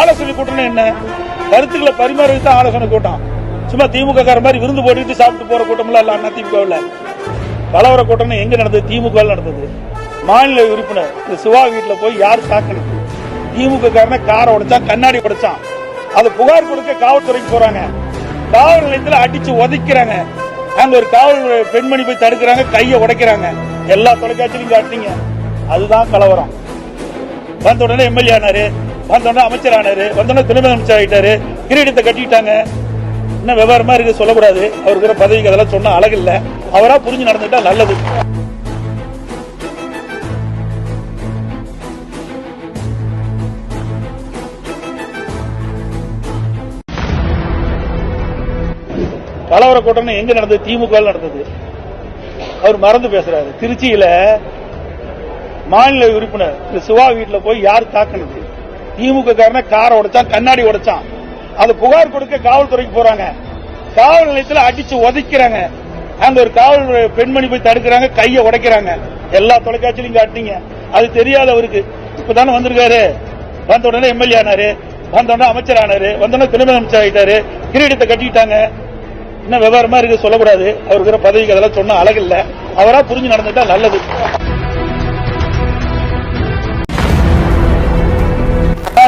ஆலோசனை கூட்டம்னு என்ன? கருத்துக்களை பரிமாறதுக்கு தான் ஆலோசனை கூட்டம். சும்மா திமுக கார மாதிரி விருந்து போட்டுட்டு சாப்பிட்டு போற கூட்டம்லாம் இல்ல அண்ணா திமுகவில் கலவர கூட்டம் எங்க நடந்தது? திமுக நடந்தது. மாநில உறுப்பினர் திரு சிவா வீட்டுல போய் யார் தாக்கணும் திமுக காரன காரை உடைச்சான் கண்ணாடி உடைச்சான். அது புகார் கொடுக்க காவல்துறைக்கு போறாங்க. காவல் நிலையத்துல அடிச்சு உதைக்கிறாங்க அங்க ஒரு காவல் பெண்மணி போய் தடுக்கிறாங்க கையை உடைக்கிறாங்க. எல்லா தொலைக்காட்சியிலும் காட்டுறீங்க. அதுதான் கலவரம். வந்த உடனே எம்எல்ஏ ஆனாரு. வந்தோடனே அமைச்சர் ஆனாரு வந்த துணை முதலமைச்சர் ஆகிட்டாரு கிரீடத்தை கட்டிட்டாங்க. என்ன விவரமா இருக்கு சொல்லக்கூடாது. அவருக்கு பதவிக்கு அதெல்லாம் சொன்னா அழகு இல்ல அவரா புரிஞ்சு நடந்துட்டா நல்லது. கலவர கூட்டம் எங்க நடந்தது? திமுக நடந்தது. அவர் மறந்து பேசுறாரு. திருச்சியில மாநில உறுப்பினர் சிவா வீட்டுல போய் யார் தாக்கினது? திமுக காரன காரை உடைச்சான் கண்ணாடி உடைச்சான். அது புகார் கொடுக்க காவல்துறைக்கு போறாங்க. காவல் நிலையத்தில் அடிச்சு உதைக்கிறாங்க. அங்க ஒரு காவல் பெண்மணி போய் தடுக்கிறாங்க கையை உடைக்கிறாங்க. எல்லா தொலைக்காட்சியிலும் காட்டினீங்க. அது தெரியாத அவருக்கு இப்பதானே வந்திருக்காரு. வந்த உடனே எம்எல்ஏ ஆனாரு. வந்த உடனே அமைச்சர் ஆனாரு. வந்த உடனே துணை அமைச்சர் ஆகிட்டாரு கிரீடத்தை கட்டிட்டாங்க இன்னும் விவரமா இருக்கு சொல்லக்கூடாது. அவருக்கு பதவிக்கு அதெல்லாம் சொன்னா அழகு அவரா புரிஞ்சு நடந்துட்டா நல்லது.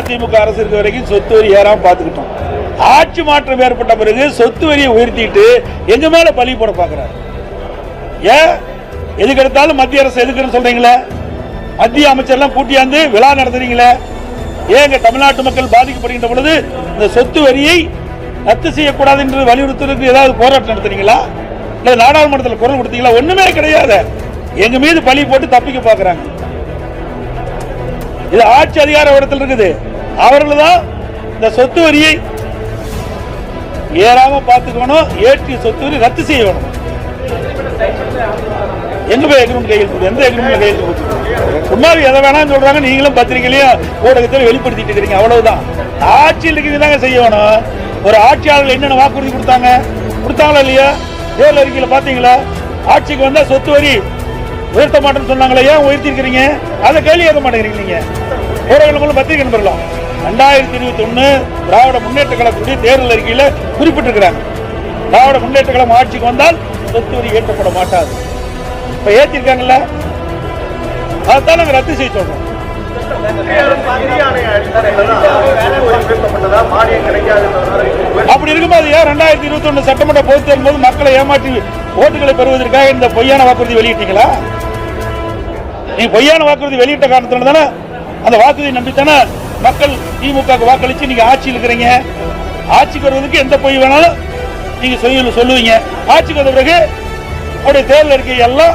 அதிமுக அரசு இருக்க வரைக்கும் சொத்து வரி ஏறாம பாத்துக்கிட்டோம் ஆட்சி மாற்றம் ஏற்பட்ட பிறகு சொத்து வரியை உயர்த்திட்டு எங்க மேல பழி போட பாக்குறாரு ஏன்? எதுக்கு எடுத்தாலும் மத்திய அரசு எதுக்குன்னு சொல்றீங்களே? மத்திய அமைச்சர்லாம் கூட்டியாந்து விழா நடத்துறீங்களே? ஏங்க தமிழ்நாட்டு மக்கள் பாதிக்கப்படுகின்ற பொழுது இந்த சொத்து வரியை ரத்து செய்யக்கூடாது என்று வலியுறுத்துறதுக்கு ஏதாவது போராட்டம் நடத்துறீங்களா? இல்ல நாடாளுமன்றத்தில் குரல் கொடுத்தீங்களா? ஒண்ணுமே கிடையாது. எங்க மீது பழி போட்டு தப்பிக்க பாக்குறாங்க இது ஆட்சி அதிகார இடத்தில் இருக்குது. அவர்கள் தான் இந்த சொத்து வரியை ஏறாம பார்த்துக்கணும் ஏற்றி சொத்து வரி ரத்து செய்யணும். எங்க போய் எக்ரிமெண்ட் கையெழுத்து எந்த எக்ரிமெண்ட் கையெழுத்து போட்டு எதை வேணாம்னு சொல்றாங்க நீங்களும் பத்திரிகையிலையும் ஊடகத்தில் வெளிப்படுத்திட்டு இருக்கிறீங்க அவ்வளவுதான். ஆட்சியில் இருக்கிறது தாங்க செய்யணும். ஒரு ஆட்சியாளர்கள் என்னென்ன வாக்குறுதி கொடுத்தாங்க? கொடுத்தாங்களா இல்லையா? தேர்தல் அறிக்கையில் பார்த்தீங்களா? ஆட்சிக்கு வந்தால் சொத்து வரி உயர்த்த மாட்டேன்னு சொன்னாங்களே ஏன் உயர்த்திருக்கிறீங்க. அதை கேள்வி கேட்க மாட்டேங்கிறீங்க நீங்க. ஊடகங்களுக்குள்ள பத்திரிகை நம்பரலாம் ரெண்டாயிரத்தி இருபத்தி ஒண்ணு திராவிட முன்னேற்ற கழகத்துடைய தேர்தல் அறிக்கையில குறிப்பிட்டிருக்கிறாங்க. திராவிட முன்னேற்ற கழகம் ஆட்சிக்கு வந்தால் சொத்து வரி ஏற்றப்பட மாட்டாது. இப்ப ஏற்றிருக்காங்கல்ல அதைத்தான் நாங்க ரத்து செய்ய சொல்றோம். அப்படி இருக்கும்போது ஏன் ரெண்டாயிரத்தி இருபத்தி ஒன்று சட்டமன்ற பொது தேர்தல் மக்களை ஏமாற்றி ஓட்டுகளை பெறுவதற்காக இந்த பொய்யான வாக்குறுதி வெளியிட்டீங்களா? நீ பொய்யான வாக்குறுதி வெளியிட்ட காரணத்தினால தானே அந்த வாக்குறுதி நம்பித்தானே மக்கள் திமுக வாக்களித்து வாக்களிச்சு நீங்க ஆட்சியில் இருக்கிறீங்க. ஆட்சிக்கு வருவதற்கு எந்த பொய் வேணாலும் நீங்க சொல்லு சொல்லுவீங்க. ஆட்சிக்கு வந்த பிறகு உங்களுடைய தேர்தல் அறிக்கை எல்லாம்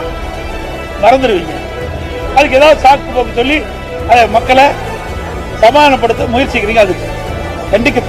மறந்துடுவீங்க. அதுக்கு ஏதாவது சாக்கு போக்கு சொல்லி அதை மக்களை சமாதானப்படுத்த முயற்சிக்கிறீங்க. அதுக்கு கண்டிக்க